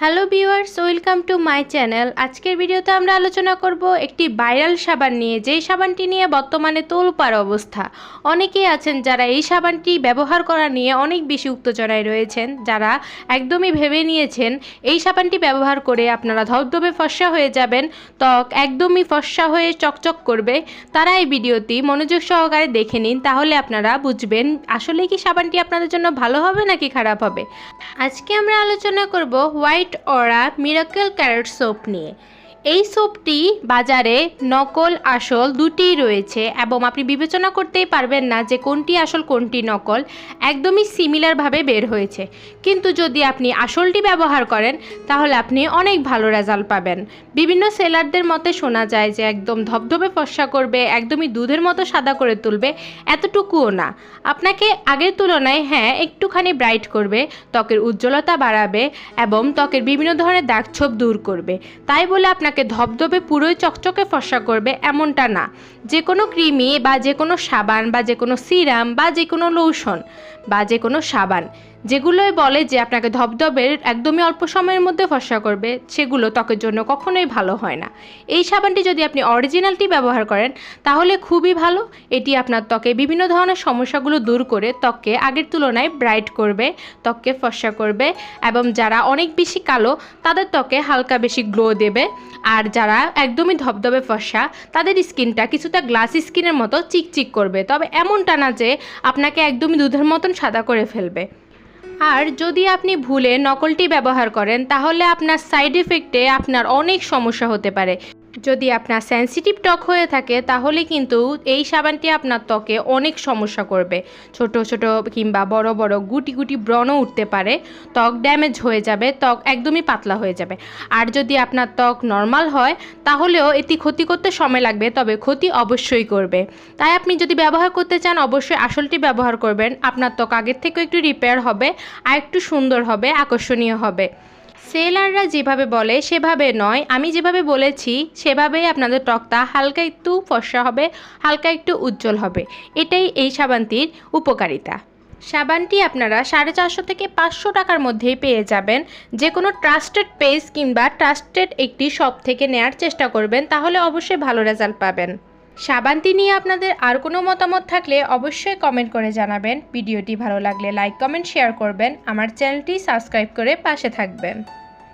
Hello viewers, welcome to my channel. আজকের ভিডিওতে আমরা আলোচনা করব একটি ভাইরাল সাবান নিয়ে, যেই সাবানটি নিয়ে বর্তমানে তোলপাড় অবস্থা। অনেকেই আছেন যারা এই সাবানটি ব্যবহার করা নিয়ে অনেক বেশি উত্তেজনায় রয়েছেন, যারা একদমই ভেবে নিয়েছেন এই সাবানটি ব্যবহার করে আপনারা ধবধবে ফর্সা হয়ে যাবেন, ত্বক একদমই ফর্সা হয়ে চকচক করবে। তারা এই ভিডিওটি মনোযোগ সহকারে দেখে নিন, তাহলে আপনারা বুঝবেন আসলে কি সাবানটি আপনাদের জন্য ভালো হবে নাকি খারাপ হবে। আজকে আমরা আলোচনা করব white aura miracle carrot soap নিয়ে। এই সোপটি বাজারে নকল আসল দুটিই রয়েছে এবং আপনি বিবেচনা করতেই পারবেন না যে কোনটি আসল, কোনটি নকল। একদমই সিমিলারভাবে বের হয়েছে। কিন্তু যদি আপনি আসলটি ব্যবহার করেন, তাহলে আপনি অনেক ভালো রেজাল্ট পাবেন। বিভিন্ন সেলারদের মতে শোনা যায় যে একদম ধবধবে ফর্সা করবে, একদমই দুধের মতো সাদা করে তুলবে, এতটুকুও না। আপনাকে আগের তুলনায় হ্যাঁ একটুখানি ব্রাইট করবে, ত্বকের উজ্জ্বলতা বাড়াবে এবং ত্বকের বিভিন্ন ধরনের দাগছোপ দূর করবে। তাই বলে আপনাকে ধবধবে, পুরোই চকচকে ফর্সা করবে এমনটা না। যে কোনো ক্রিমি বা যে কোনো সাবান বা যে কোনো সিরাম বা যে কোনো লোশন বা যে কোনো সাবান যেগুলোই বলে যে আপনাকে ধবধবের একদমই অল্প সময়ের মধ্যে ফর্সা করবে, সেগুলো ত্বকের জন্য কখনোই ভালো হয় না। এই সাবানটি যদি আপনি অরিজিনালটি ব্যবহার করেন, তাহলে খুবই ভালো। এটি আপনার ত্বকে বিভিন্ন ধরনের সমস্যাগুলো দূর করে ত্বককে আগের তুলনায় ব্রাইট করবে, ত্বককে ফর্সা করবে এবং যারা অনেক বেশি কালো, তাদের ত্বকে হালকা বেশি গ্লো দেবে। আর যারা একদমই ধবধবে ফর্সা, তাদের স্কিনটা কিছুটা গ্লাস স্কিনের মতো চিকচিক করবে। তবে এমনটা না যে আপনাকে একদমই দুধের মতন সাদা করে ফেলবে। আর যদি আপনি ভুলে নকলটি ব্যবহার করেন, তাহলে আপনার সাইড এফেক্টে আপনার অনেক সমস্যা হতে পারে। যদি আপনার সেন্সিটিভ ত্বক হয়ে থাকে, তাহলে কিন্তু এই সাবানটি আপনার ত্বকে অনেক সমস্যা করবে। ছোট ছোট কিংবা বড় বড় গুটি গুটি ব্রণ উঠতে পারে। ত্বক ড্যামেজ হয়ে যাবে, ত্বক একদমই পাতলা হয়ে যাবে। আর যদি আপনার ত্বক নর্মাল হয়, তাহলেও এটি ক্ষতি করতে সময় লাগবে, তবে ক্ষতি অবশ্যই করবে। তাই আপনি যদি ব্যবহার করতে চান, অবশ্যই আসলটি ব্যবহার করবেন। আপনার ত্বক আগের থেকেও একটু রিপেয়ার হবে, আর একটু সুন্দর হবে, আকর্ষণীয় হবে। সেলাররা যেভাবে বলে, সেভাবে নয়। আমি যেভাবে বলেছি, সেভাবেই আপনাদের ত্বকটা হালকা একটু ফর্সা হবে, হালকা একটু উজ্জ্বল হবে। এটাই এই সাবানটির উপকারিতা। সাবানটি আপনারা সাড়ে চারশো থেকে পাঁচশো টাকার মধ্যেই পেয়ে যাবেন। যে কোনো ট্রাস্টেড পেজ কিংবা ট্রাস্টেড একটি শপ থেকে নেয়ার চেষ্টা করবেন, তাহলে অবশ্যই ভালো রেজাল্ট পাবেন। সাবানটি নিয়ে আপনাদের আর কোনো মতামত থাকলে অবশ্যই কমেন্ট করে জানাবেন। ভিডিওটি ভালো লাগলে লাইক কমেন্ট শেয়ার করবেন। আমার চ্যানেলটি সাবস্ক্রাইব করে পাশে থাকবেন।